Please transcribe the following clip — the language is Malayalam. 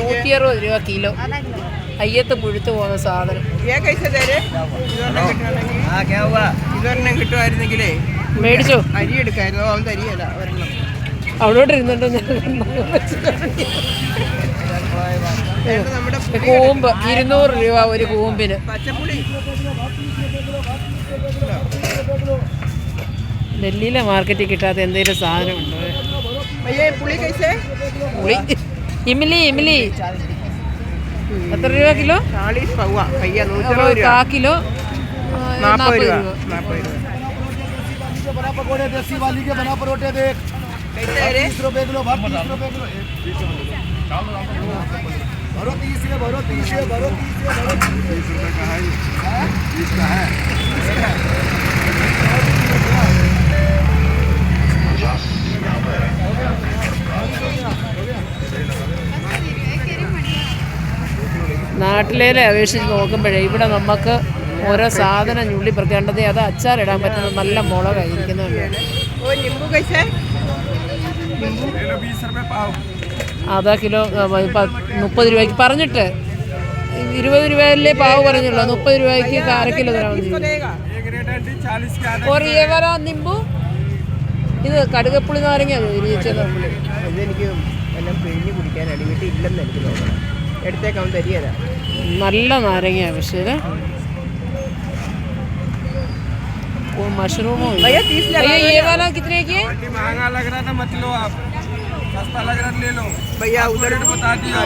നൂറ്റി അറുപത് രൂപ കിലോ. അയ്യത്ത് പുഴുത്തു പോകുന്ന സാധനം. മേടിച്ചോ. അരി എടുക്കായിരുന്നു. അവൻ തരിയല്ല ഒരെണ്ണം. കൂമ്പ് ഇരുന്നൂറ് രൂപ ഒരു കൂമ്പിന്. ഡൽഹിയിലെ മാർക്കറ്റിൽ കിട്ടാത്ത എന്തെങ്കിലും സാധനമുണ്ടോ ഉണ്ടോ ഭയ്യേ പുളി കൈസേ പുളി ഇമിലി ഇമിലി എത്ര രൂപ കിലോ ചാളീസ് പൗവ കയ്യ അപ്പോൾ നൂറ്ററുപത് രൂപ കാ കിലോ ആ, നാൽപ്പത് നാൽപ്പത് രൂപ രൂപ നാൽപ്പത് രൂപ बना पकौड़े देसी वाली के बना परोठे देख കൈസ തരേ तीस रुपए किलो भर तीस रुपए किलो भरो तीस के भरो तीस के भरो तीस के भरो तीस रुपए का है तीस का है നാട്ടിലേലെ അപേക്ഷിച്ച് നോക്കുമ്പോഴേ ഇവിടെ നമുക്ക് ഓരോ സാധനം ഞുള്ളി പെറുക്കേണ്ടത് അത് അച്ചാറിടാൻ പറ്റുന്ന നല്ല മുളകായിരിക്കുന്നുണ്ട് അതാ കിലോ മുപ്പത് രൂപയ്ക്ക് പറഞ്ഞിട്ട്. ഇരുപത് രൂപയല്ലേ പാവ് പറഞ്ഞുള്ളൂ. മുപ്പത് രൂപയ്ക്ക് അര കിലോ തരാൻ നിമ്പു? ഇത് കടുകപ്പുളി നാരങ്ങ എനിക്ക് എല്ലാം പിഴിഞ്ഞ് കുടിക്കാൻ അടിവിട്ട് എനിക്ക് തോന്നണം എടുത്തേക്ക് അവൻ തരികയല്ല നല്ല നാരങ്ങയാണ് പക്ഷേ ഇത് ഓ മഷ്റൂമോ भैया तीस लगा दो ये ना। वाला कितने की है महंगा लग रहा था मत लो आप सस्ता लग रहा था ले लो भैया उधर बता दिया